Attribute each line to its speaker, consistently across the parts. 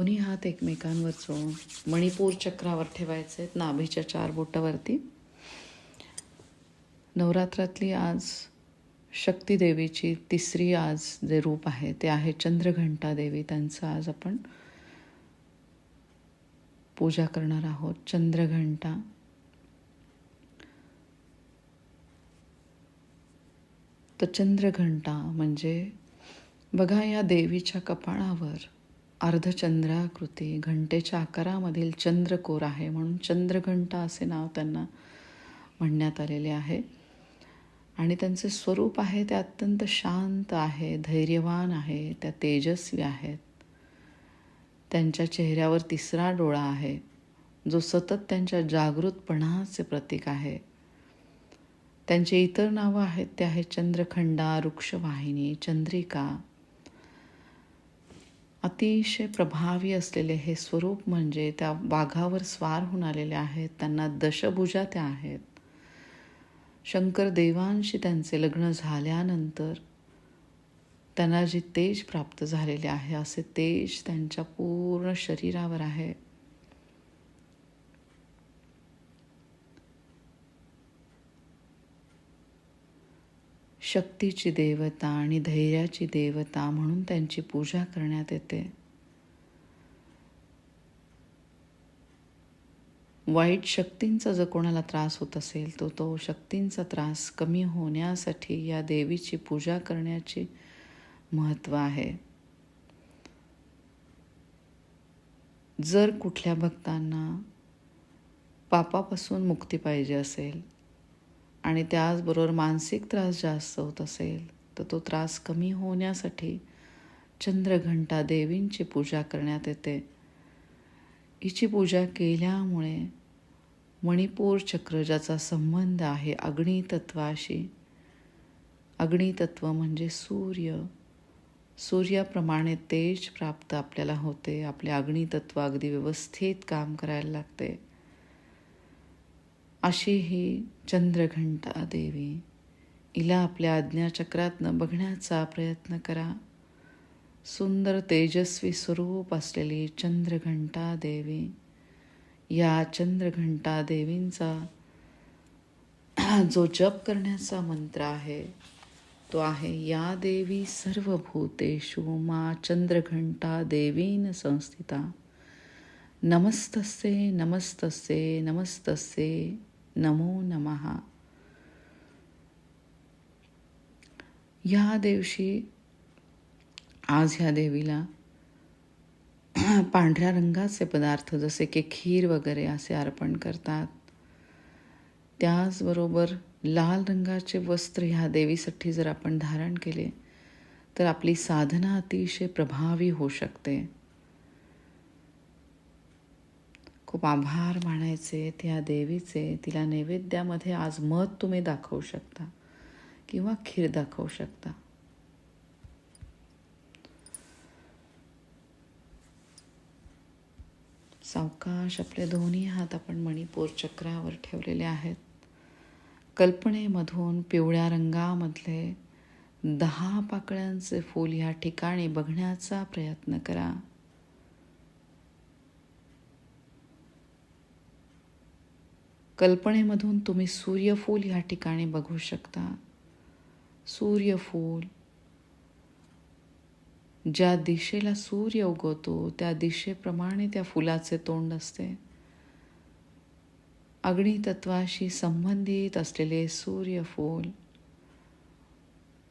Speaker 1: दोन्ही हात एकमेकांवर चोळून मणिपूर चक्रावर ठेवायचे आहेत नाभीच्या चार बोटावरती. नवरात्रातली आज शक्ती देवीची तिसरी आज जे रूप आहे ते आहे चंद्रघंटा देवी. त्यांचं आज आपण पूजा करणार आहोत. चंद्रघंटा. तर चंद्रघंटा म्हणजे बघा या देवीच्या कपाळावर अर्धचंद्राकृती घंटेच्या आकारामधील चंद्रकोर आहे म्हणून चंद्रघंटा असे नाव त्यांना म्हणण्यात आलेले आहे. आणि त्यांचे स्वरूप आहे ते अत्यंत शांत आहे धैर्यवान आहे त्या तेजस्वी आहेत. त्यांच्या चेहऱ्यावर तिसरा डोळा आहे जो सतत त्यांच्या जागृतपणाचे प्रतीक आहे. त्यांचे इतर नावं आहेत ते आहेत चंद्रखंडा वृक्षवाहिनी चंद्रिका अतिशय प्रभावी असलेले हे स्वरूप म्हणजे त्या वाघावर स्वार होऊन आलेले आहेत त्यांना दशभुजा त्या आहेत. शंकर देवांशी त्यांचे लग्न झाल्यानंतर त्यांना जे तेज प्राप्त झालेले आहे असे तेज त्यांच्या पूर्ण शरीरावर आहे. शक्तीची देवता आणि धैर्याची देवता म्हणून त्यांची पूजा करण्यात येते. वाईट शक्तींचा जर कोणाला त्रास होत असेल तो तो शक्तींचा त्रास कमी होण्यासाठी या देवीची पूजा करण्याची महत्त्व आहे. जर कुठल्या भक्तांना पापापासून मुक्ती पाहिजे असेल आणि त्याचबरोबर मानसिक त्रास जास्त होत असेल तर तो त्रास कमी होण्यासाठी चंद्रघंटा देवींची पूजा करण्यात येते. हिची पूजा केल्यामुळे मणिपूर चक्र ज्याचा संबंध आहे अग्नितत्वाशी. अग्नितत्व म्हणजे सूर्य. सूर्याप्रमाणे तेज प्राप्त आपल्याला होते. आपले अग्नितत्व अगदी व्यवस्थित काम करायला लागते. अशी ही चंद्रघंटा देवी. हिला आपल्या आज्ञाचक्रातनं बघण्याचा प्रयत्न करा. सुंदर तेजस्वी स्वरूप असलेली चंद्रघंटा देवी. या चंद्रघंटा देवींचा जो जप करण्याचा मंत्र आहे तो आहे या देवी सर्व भूतेषु मा चंद्रघंटा देवीन संस्थिता. नमस्तस्ये नमस्तसे नमस्तस्ये. नमो नमहा या दिवशी आज ह्या देवीला पांढऱ्या रंगाचे पदार्थ जसे की खीर वगैरे असे अर्पण करतात. त्याचबरोबर लाल रंगाचे वस्त्र ह्या देवीसाठी जर आपण धारण केले तर आपली साधना अतिशय प्रभावी होऊ शकते. खूप आभार मानायचे त्या देवीचे. तिला नैवेद्यामध्ये आज मध तुम्ही दाखवू शकता किंवा खीर दाखवू शकता. सावकाश आपले दोन्ही हात आपण मणिपूर चक्रावर ठेवलेले आहेत. कल्पनेमधून पिवळ्या रंगामधले दहा पाकळ्यांचे फूल या ठिकाणी बघण्याचा प्रयत्न करा. कल्पनेमधून तुम्ही सूर्यफूल ह्या ठिकाणी बघू शकता. सूर्यफूल. ज्या दिशेला सूर्य उगवतो त्या दिशेप्रमाणे त्या फुलाचे तोंड असते. अग्नितत्वाशी संबंधित असलेले सूर्यफूल.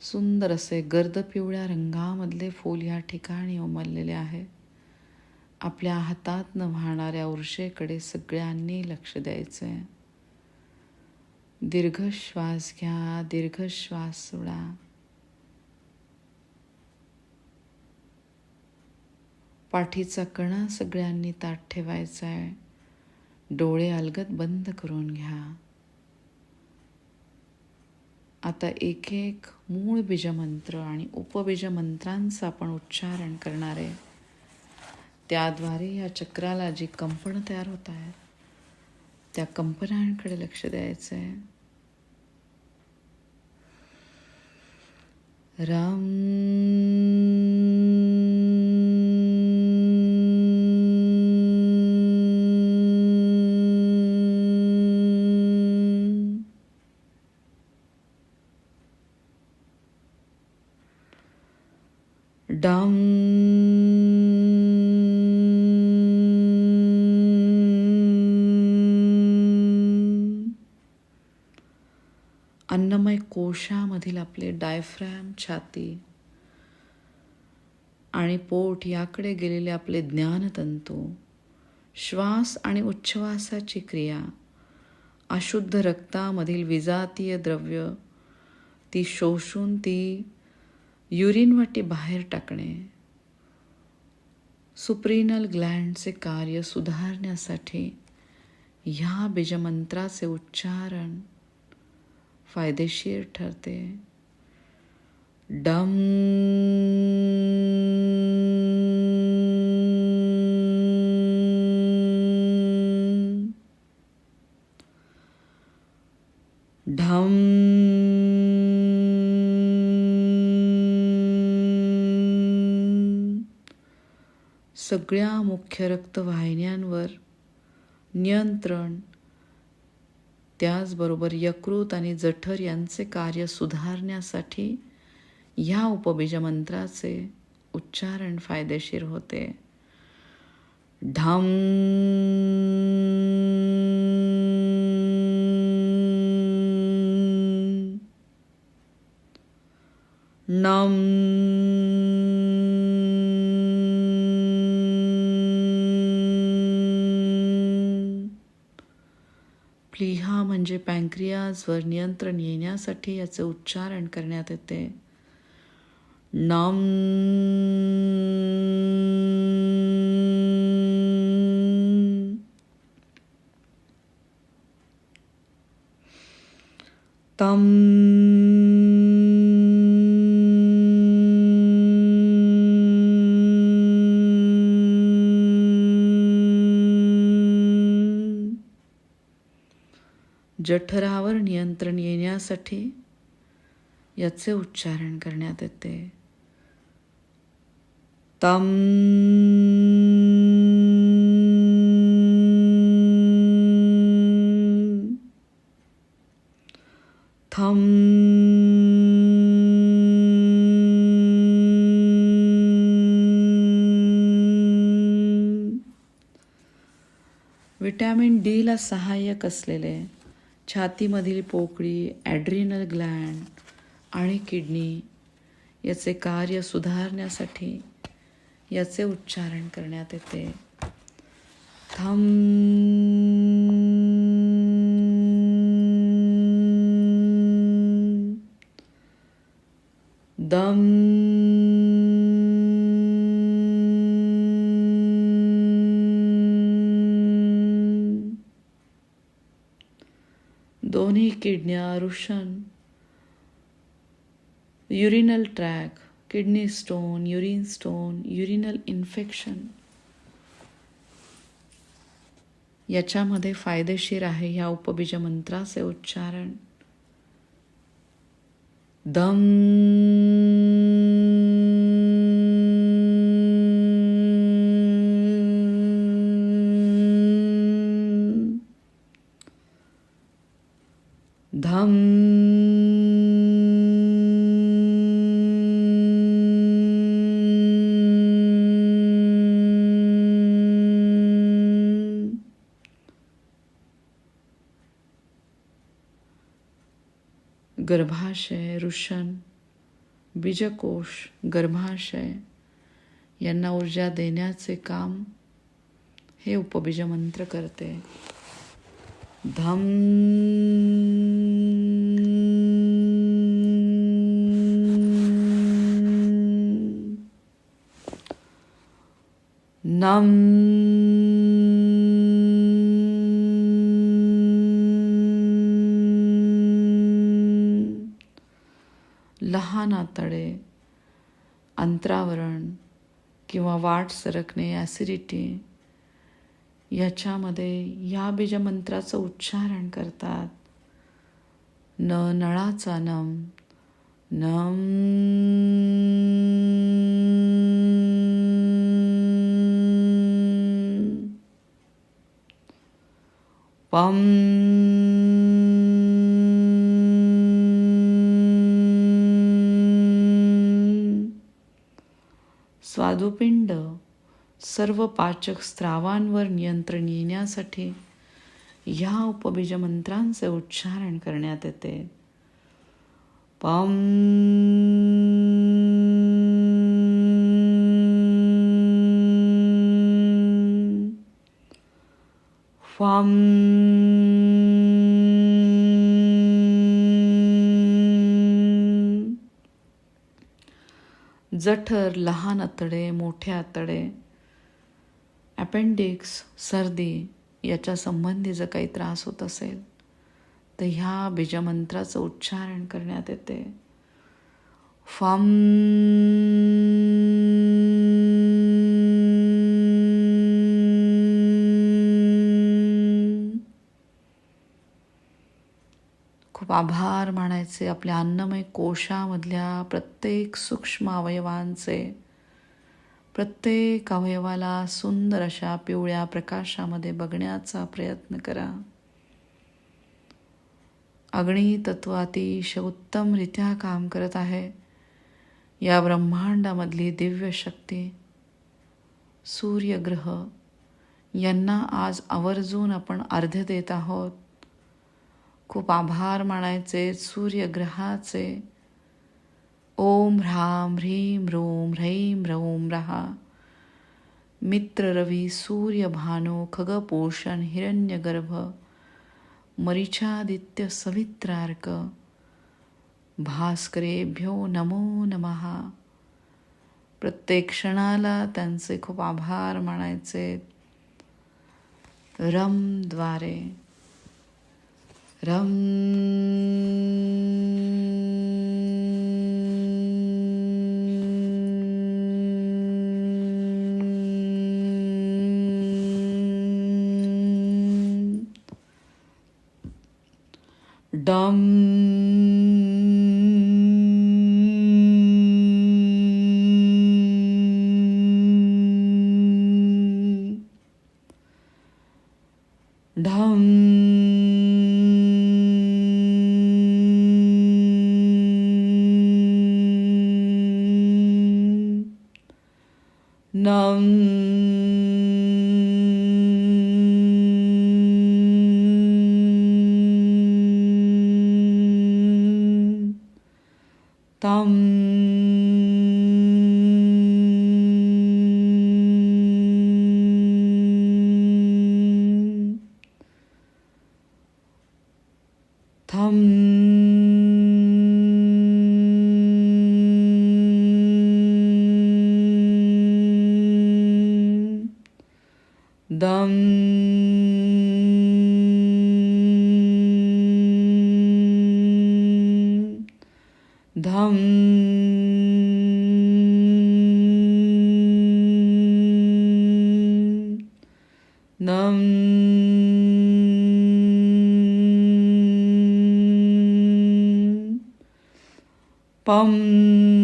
Speaker 1: सुंदर असे गर्द पिवळ्या रंगामधले फूल ह्या ठिकाणी उमललेले आहे. आपल्या हातातनं वाहणाऱ्या उर्षेकडे सगळ्यांनी लक्ष द्यायचं आहे दीर्घ श्वास घ्या दीर्घ श्वास सोडा. पाठीचा कणा सगळ्यांनी ताट ठेवायचा आहे डोळे अलगद बंद करून घ्या. आता एक एक मूळ बीजमंत्र आणि उपबीजमंत्रांचं आपण उच्चारण करणार. आहे त्याद्वारे या चक्राला जी कंपनं तयार होत आहेत त्या कंपनांकडे लक्ष द्यायचं आहे राम। अन्नमय कोशामधील आपले डायफ्रॅम छाती आणि पोट याकडे गेलेले आपले ज्ञानतंतू श्वास आणि उच्छ्वासाची क्रिया अशुद्ध रक्तामधील विजातीय द्रव्य ती शोषून ती युरिनवाटी बाहेर टाकणे सुप्रिनल ग्लँडचे कार्य सुधारण्यासाठी ह्या बीजमंत्राचे उच्चारण फायदेशीर ठरते डम। ढम। सगळ्या मुख्य रक्तवाहिन्यांवर नियंत्रण त्याचबरोबर यकृत आणि जठर यांचे कार्य सुधारण्यासाठी ह्या उपबीज मंत्राचे उच्चारण फायदेशीर होते. ढम. नम. म्हणजे पँक्रियाजवर नियंत्रण येण्यासाठी याचे उच्चारण करण्यात येते. नम तम जठरावर नियंत्रण येण्यासाठी याचे उच्चारण करण्यात येते. तम थम विटॅमिन डीला सहाय्यक असलेले छातीमधील पोकळी ॲड्रिनल ग्लँड आणि किडनी याचे कार्य सुधारण्यासाठी याचे उच्चारण करण्यात येते. थम. दम. किडन्या रुशन urinary tract kidney stone urine stone urinary infection. याच्यामध्ये फायदेशीर आहे ह्या उपबीज मंत्राचे उच्चारण. दम. गर्भाशय ऋषण बीजकोश गर्भाशय यांना ऊर्जा देण्याचे काम हे उपबीज मंत्र करते. धम नम. लहान अंतरावरण किंवा वाट सरकणे ॲसिडिटी याच्यामध्ये या बीजमंत्राचं उच्चारण करतात. न नळाचा नम नम पम स्वादुपिंड सर्व पाचक स्त्रावांवर नियंत्रण येण्यासाठी ह्या उपबीज मंत्रांचे उच्चारण करण्यात येते. पम. फम. जठर लहान आतडे मोठे आतडे ॲपेंडिक्स सर्दी याच्या संबंधी जर काही त्रास होत असेल तर ह्या बीजमंत्राचं उच्चारण करण्यात येते. फम आभार मानायचे आपल्या अन्नमय कोशामधल्या प्रत्येक सूक्ष्म अवयवांचे. प्रत्येक अवयवाला सुंदर अशा पिवळ्या प्रकाशामध्ये बघण्याचा प्रयत्न करा. अग्नी तत्व अतिशय उत्तमरित्या काम करत आहे. या ब्रह्मांडामधली दिव्य शक्ती सूर्यग्रह यांना आज आवर्जून आपण अर्ध्य देत आहोत. खूप आभार मानायचे सूर्यग्रहाचे. ओम ह्राम ह्रीम रोम ह्रैम रौम रहा। मित्र रवी सूर्य भानो खगपोषण हिरण्यगर्भ मरिचादित्य सवित्रार्क। भास्करेभ्यो नमो नमहा प्रत्येक क्षणाला त्यांचे खूप आभार मानायचे। रमद्वारे रम डम धम नम पम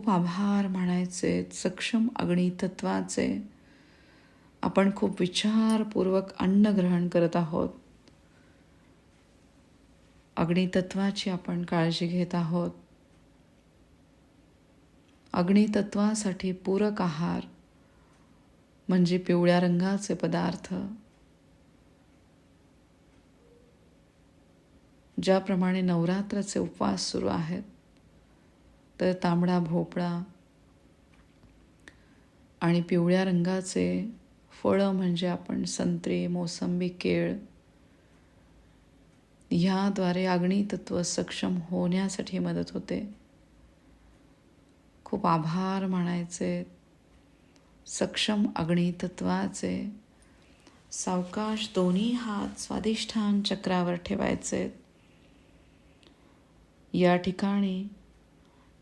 Speaker 1: खूप आभार म्हणायचे सक्षम अग्नितत्वाचे. आपण खूप विचारपूर्वक अन्न ग्रहण करत आहोत. अग्नितत्वाची आपण काळजी घेत आहोत. अग्नितत्वासाठी पूरक आहार म्हणजे पिवळ्या रंगाचे पदार्थ. ज्याप्रमाणे नवरात्राचे उपवास सुरू आहेत तर तांबडा भोपळा आणि पिवळ्या रंगाचे फळं म्हणजे आपण संत्री मोसंबी केळ ह्याद्वारे अग्नितत्व सक्षम होण्यासाठी मदत होते. खूप आभार मानायचे. सक्षम अग्नितत्वाचे सावकाश दोन्ही हात स्वाधिष्ठान चक्रावर ठेवायचे. या ठिकाणी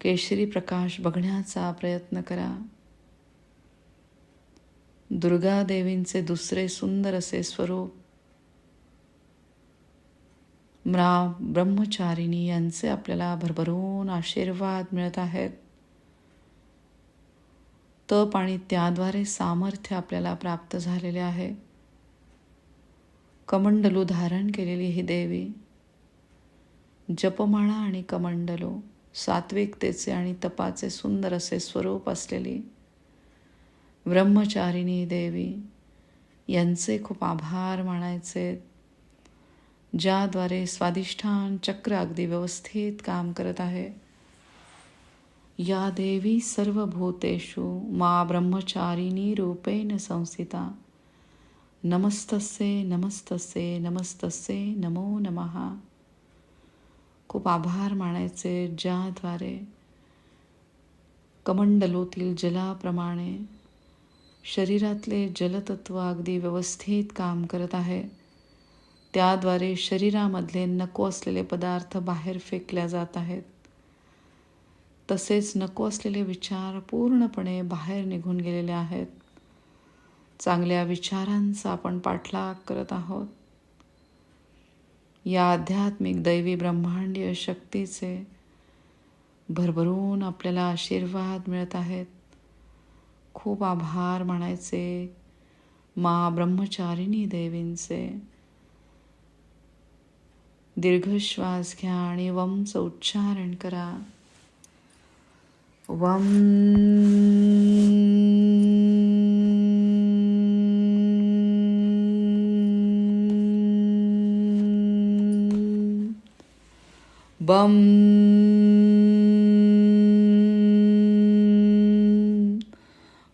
Speaker 1: केशरी प्रकाश बघण्याचा प्रयत्न करा. दुर्गादेवींचे दुसरे सुंदर असे स्वरूप. म्रा ब्रह्मचारिणी यांचे आपल्याला भरभरून आशीर्वाद मिळत आहेत. तप आणि त्याद्वारे सामर्थ्य आपल्याला प्राप्त झालेले आहे. कमंडलू धारण केलेली ही देवी जपमाळा आणि कमंडलू सात्विकतेचे आणि तपाचे सुंदर असे स्वरूप असलेली ब्रह्मचारिणी देवी यांचे खूप आभार मानायचे ज्याद्वारे स्वादिष्ठान चक्र अगदी व्यवस्थित काम करत आहे. या देवी सर्व भूतेषु मा ब्रह्मचारिणी रूपेण संस्थिता. नमस्तसे नमस्तसे नमस्तसे नमो नमहा खूप आभार मानायचे ज्याद्वारे कमंडलोतील जलाप्रमाणे शरीरातले जलतत्व अगदी व्यवस्थित काम करत आहे. त्याद्वारे शरीरामधले नको असलेले पदार्थ बाहेर फेकल्या जात आहेत. तसेच नको असलेले विचार पूर्णपणे बाहेर निघून गेलेले आहेत. चांगल्या विचारांचा आपण पाठलाग करत आहोत. या आध्यात्मिक दैवी ब्रह्मांडीय शक्तीचे भरभरून आपल्याला आशीर्वाद मिळत आहेत. खूप आभार मानायचे मा ब्रह्मचारिणी देवींचे. दीर्घ श्वास घ्या आणि वमचं उच्चारण करा. वम बम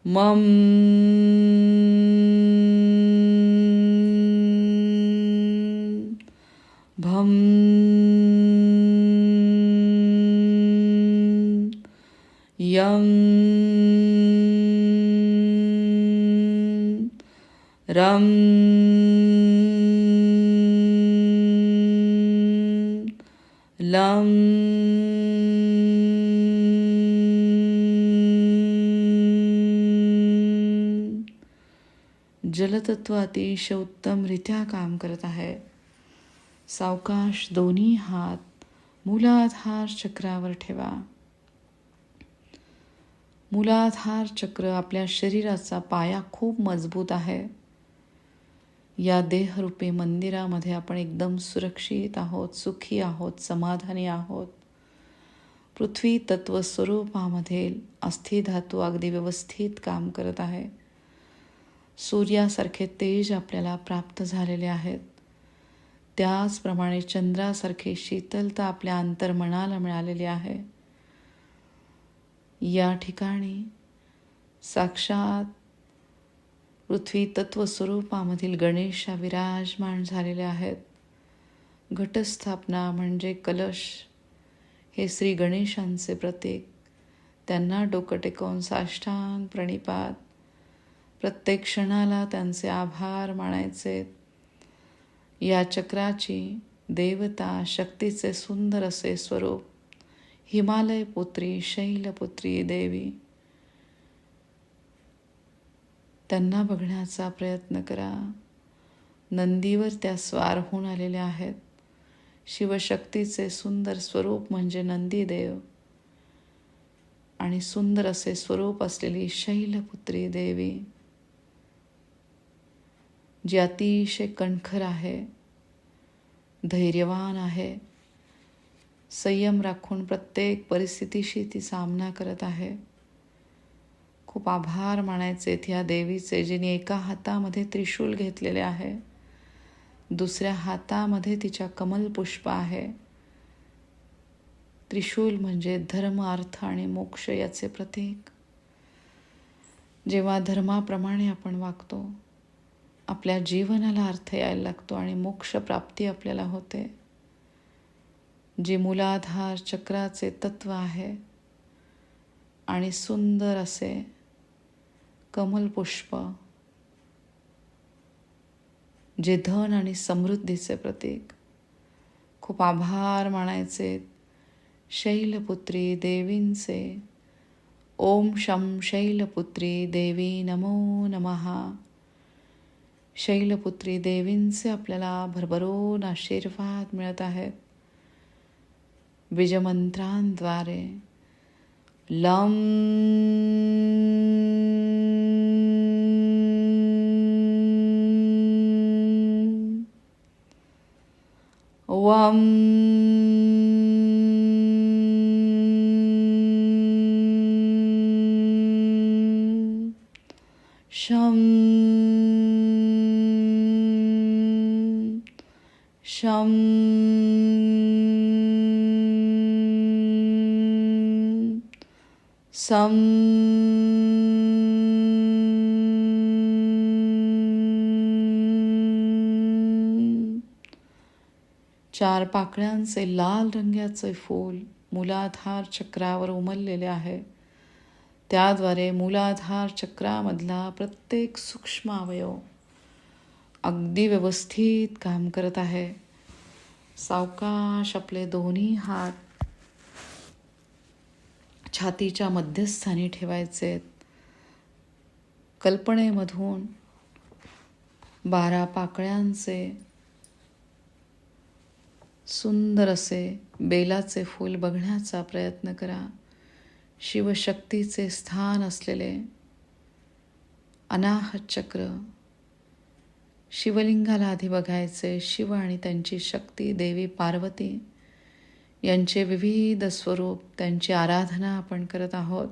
Speaker 1: मम परतत्व अतिशय उत्तमरित्या काम करत आहे. सावकाश दोन्ही हात मूलाधार चक्रावर ठेवा. मूलाधार चक्र आपल्या शरीराचा पाया खूप मजबूत आहे. या देहरूपी मंदिरामध्ये आपण एकदम सुरक्षित आहोत सुखी आहोत समाधानी आहोत. पृथ्वी तत्व स्वरूपामधील अस्थिधातू अगदी व्यवस्थित काम करत आहे. सूर्यासारखे तेज आपल्याला प्राप्त झालेले आहेत. त्याचप्रमाणे चंद्रासारखे शीतलता आपल्या अंतर्मनाला मिळालेली आहे. या ठिकाणी साक्षात पृथ्वी तत्वस्वरूपामधील गणेश विराजमान झालेले आहेत. घटस्थापना म्हणजे कलश. हे श्री गणेशांचे प्रतीक. त्यांना डोकं टेकवून साष्टांग प्रणिपात प्रत्येक क्षणाला त्यांचे आभार मानायचे. या चक्राची देवता शक्तीचे सुंदर असे स्वरूप. हिमालय पुत्री शैलपुत्री देवी. त्यांना बघण्याचा प्रयत्न करा. नंदीवर त्या स्वार होऊन आलेल्या आहेत. शिवशक्तीचे सुंदर स्वरूप म्हणजे नंदीदेव. आणि सुंदर असे स्वरूप असलेली शैलपुत्री देवी. जी अतिशय कणखर आहे धैर्यवान आहे संयम राखून प्रत्येक परिस्थितीशी ती सामना करत आहे. खूप आभार मानायचे या देवीचे जिने एका हातामध्ये त्रिशूल घेतलेले आहे. दुसऱ्या हातामध्ये तिच्या कमलपुष्प आहे. त्रिशूल म्हणजे धर्म अर्थ आणि मोक्ष याचे प्रतीक. जेव्हा धर्माप्रमाणे आपण वागतो आपल्या जीवनाला अर्थ यायला लागतो आणि मोक्ष प्राप्ती आपल्याला होते. जे मूलाधार चक्राचे तत्व आहे आणि सुंदर असे कमलपुष्प जे धन आणि समृद्धीचे प्रतीक खूप आभार मानायचे शैलपुत्री देवींचे. ओम शम शैलपुत्री देवी नमो नमहा शैलपुत्री देवींचे आपल्याला भरभरून आशीर्वाद मिळत आहेत. बीजमंत्रांद्वारे लम वम सं चार पाकळ्यांचे लाल रंगाचे फूल मूलाधार चक्रावर उमललेले आहे. त्याद्वारे मूलाधार चक्रामधला प्रत्येक सूक्ष्म अवयव अगदी व्यवस्थित काम करत आहे. सावकाश आपले दोन्ही हात छातीच्या मध्यस्थानी ठेवायचे. कल्पनेमधून बारा पाकळ्यांचे सुंदर असे बेलाचे फूल बघण्याचा प्रयत्न करा. शिवशक्तीचे स्थान असलेले अनाहत चक्र शिवलिंगाला आधी बघायचे. शिव आणि त्यांची शक्ती देवी पार्वती यांचे विविध स्वरूप त्यांची आराधना आपण करत आहोत.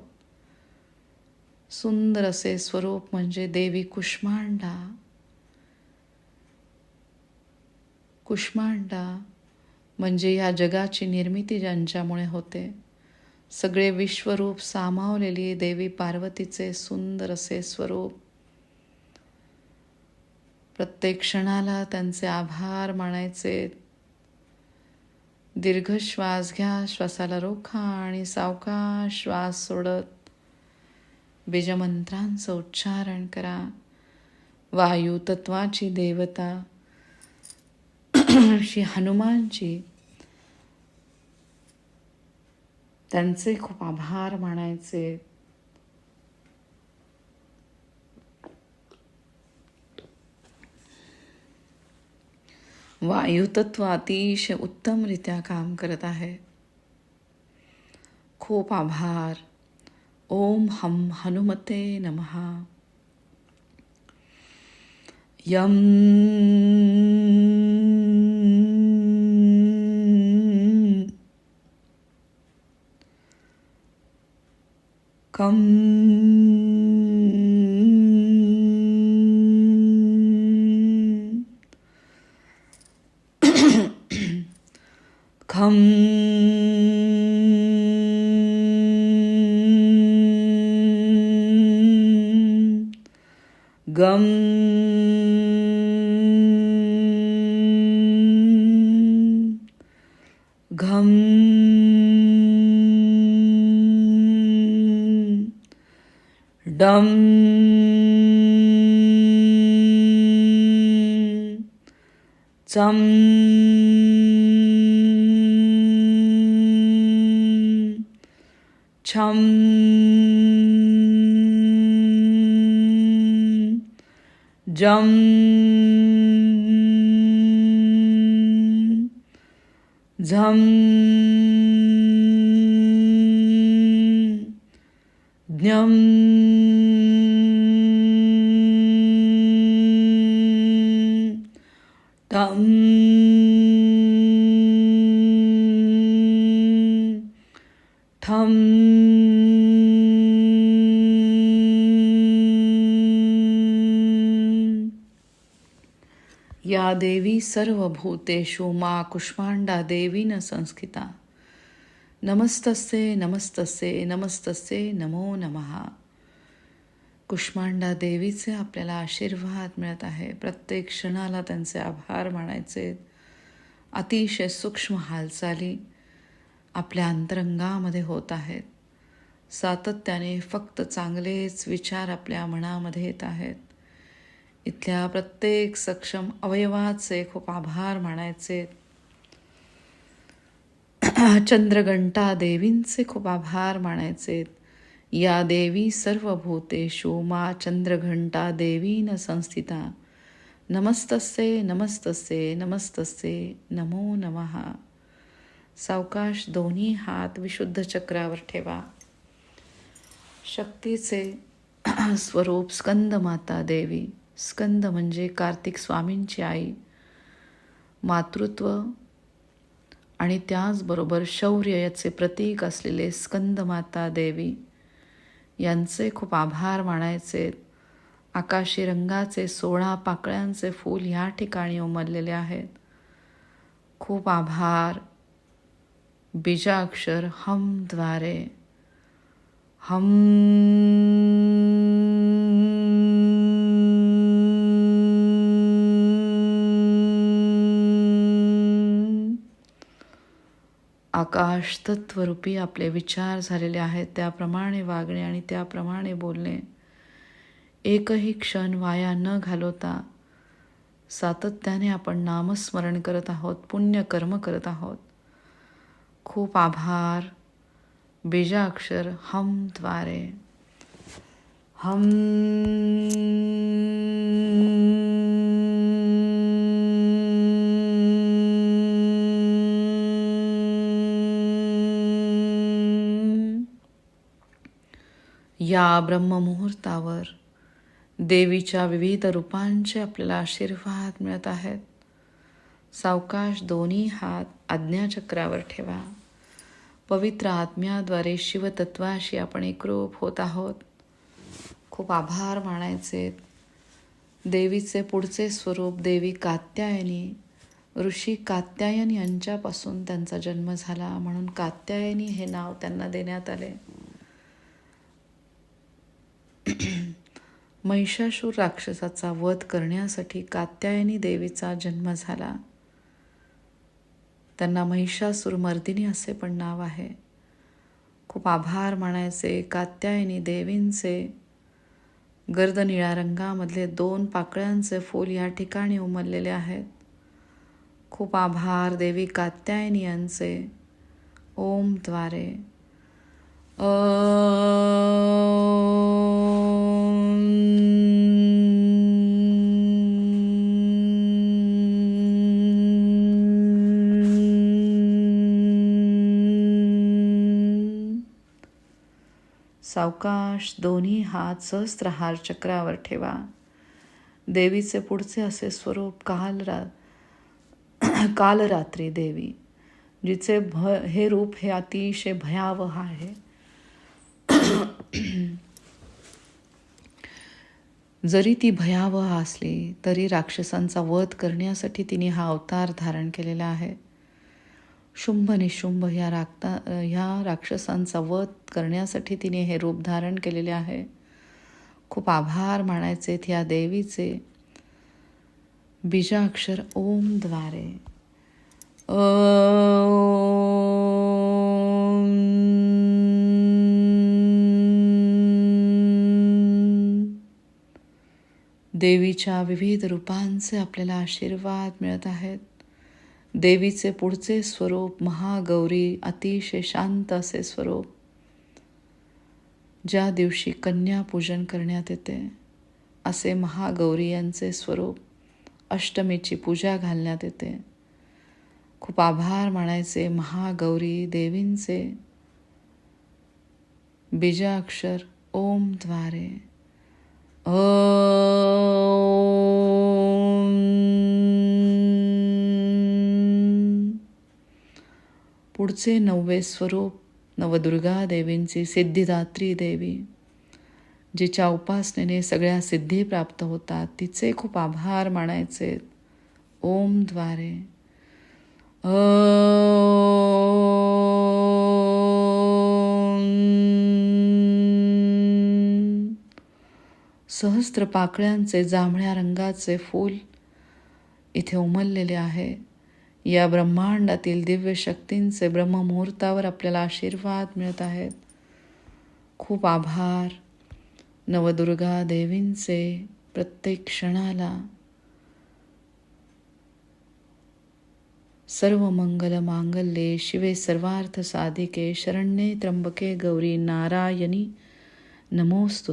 Speaker 1: सुंदर असे स्वरूप म्हणजे देवी कुष्मांडा. कुष्मांडा म्हणजे या जगाची निर्मिती ज्यांच्यामुळे होते. सगळे विश्वरूप सामावलेली देवी पार्वतीचे सुंदर असे स्वरूप प्रत्येक क्षणाला त्यांचे आभार मानायचे. दीर्घ श्वास घ्या श्वासाला रोखा आणि सावका श्वास सोडत. बीजमंत्रांचं उच्चारण करा. वायू तत्वाची देवता. श्री हनुमानची त्यांचे खूप आभार मानायचे. वायुतत्व अतिशय उत्तमरित्या काम करत आहे. खूप आभार. ओम हम हनुमते नमहा यम कम डम चम छम जम झम ज्ञम तम थम या देवी सर्वभूतेषु मा कुष्माण्डादेवी न संस्थिता नमस्तस्ते नमस्तस्ते नमस्तस्ते नमो नमहा कुष्मांडा देवीचे आपल्याला आशीर्वाद मिळत आहे. प्रत्येक क्षणाला त्यांचे आभार मानायचे. अतिशय सूक्ष्म हालचाली आपल्या अंतरंगामध्ये होत आहेत. सातत्याने फक्त चांगलेच विचार आपल्या मनामध्ये येत आहेत. इथल्या प्रत्येक सक्षम अवयवाचे खूप आभार मानायचे. चंद्रघंटा देवींचे खूप आभार मानायचे. या देवी सर्व भूतेषु मा चंद्रघंटा देवीन संस्थिता. नमस्तस्ये नमस्तस्ये नमस्तस्ये नमो नमः. सावकाश दोन्ही हात विशुद्ध चक्रावर ठेवा. शक्तीचे स्वरूप स्कंद माता देवी. स्कंद म्हणजे कार्तिक स्वामींची आई. मातृत्व आणि त्याचबरोबर शौर्य याचे प्रतीक असलेले स्कंदमाता देवी. यांचे खूप आभार मानायचे. आकाशी रंगाचे सोळा पाकळ्यांचे फूल ह्या ठिकाणी उमललेले आहेत. खूप आभार. बीजाक्षर हमद्वारे हम आकाश तत्वरूपी आपले विचार झालेले आहेत. त्याप्रमाणे वागणे आणि त्याप्रमाणे बोलणे. एकही क्षण वाया न घालवता सातत्याने आपण नामस्मरण करत आहोत पुण्यकर्म करत आहोत. खूप आभार. बीजाक्षर हमद्वारे हम या ब्रह्ममुहूर्तावर देवीच्या विविध रूपांचे आपल्याला आशीर्वाद मिळत आहेत. सावकाश दोन्ही हात आज्ञाचक्रावर ठेवा. पवित्र आत्म्याद्वारे शिवतत्वाशी आपण एकरूप होत आहोत. खूप आभार मानायचे. देवीचे पुढचे स्वरूप देवी कात्यायनी ऋषी कात्यायन यांच्यापासून त्यांचा जन्म झाला म्हणून कात्यायनी हे नाव त्यांना देण्यात आले. महिषासूर राक्षसाचा वध करण्यासाठी कात्यायनी देवीचा जन्म झाला. त्यांना महिषासूर मर्दिनी असे पण नाव आहे. खूप आभार मानायचे कात्यायनी देवींचे. गर्द निळ्या रंगामधले दोन पाकळ्यांचे फूल या ठिकाणी उमललेले आहेत. खूप आभार देवी कात्यायनी यांचे. ओमद्वारे सावकाश दोन्ही हात सहस्त्रहार चक्रावर ठेवा. देवीचे पुढचे असे स्वरूप काल रा कालरात्री देवी जिचे भ हे रूप हे अतिशय भयावह आहे. जरी ती भयावह असली तरी राक्षसांचा वध करण्यासाठी तिने हा अवतार धारण केलेला आहे. शुंभ निशुंभ ह्या राक्ता ह्या राक्षसांचा वध करण्यासाठी तिने हे रूप धारण केलेले आहे. खूप आभार मानायचे ह्या देवीचे. बीजाक्षर ओमद्वारे देवीच्या विविध रूपांचे आपल्याला आशीर्वाद मिळत आहेत. देवीचे पुढचे स्वरूप महागौरी अतिशय शांत असे स्वरूप. ज्या दिवशी कन्या पूजन करण्यात येते असे महागौरी यांचे स्वरूप अष्टमीची पूजा घालण्यात येते. खूप आभार मानायचे महागौरी देवींचे. बीजाक्षर ओमद्वारे पुढचे नववे स्वरूप नवदुर्गा देवींची सिद्धिदात्री देवी जिच्या उपासनेने सगळ्या सिद्धी प्राप्त होतात तिचे खूप आभार मानायचे. ओमद्वारे सहस्त्र पाकळ्यांचे जांभळ्या रंगाचे फूल इथे उमललेले आहे. या ब्रह्मांडातील दिव्य शक्तींचे ब्रह्ममुहूर्तावर आपल्याला आशीर्वाद मिळत आहेत. खूप आभार. नवदुर्गा देवींचे प्रत्येक क्षणाला सर्व मंगल मांगल्ये शिवे सर्वार्थ साधिके शरण्ये त्र्यंबके गौरी नारायणी. नमोस्तु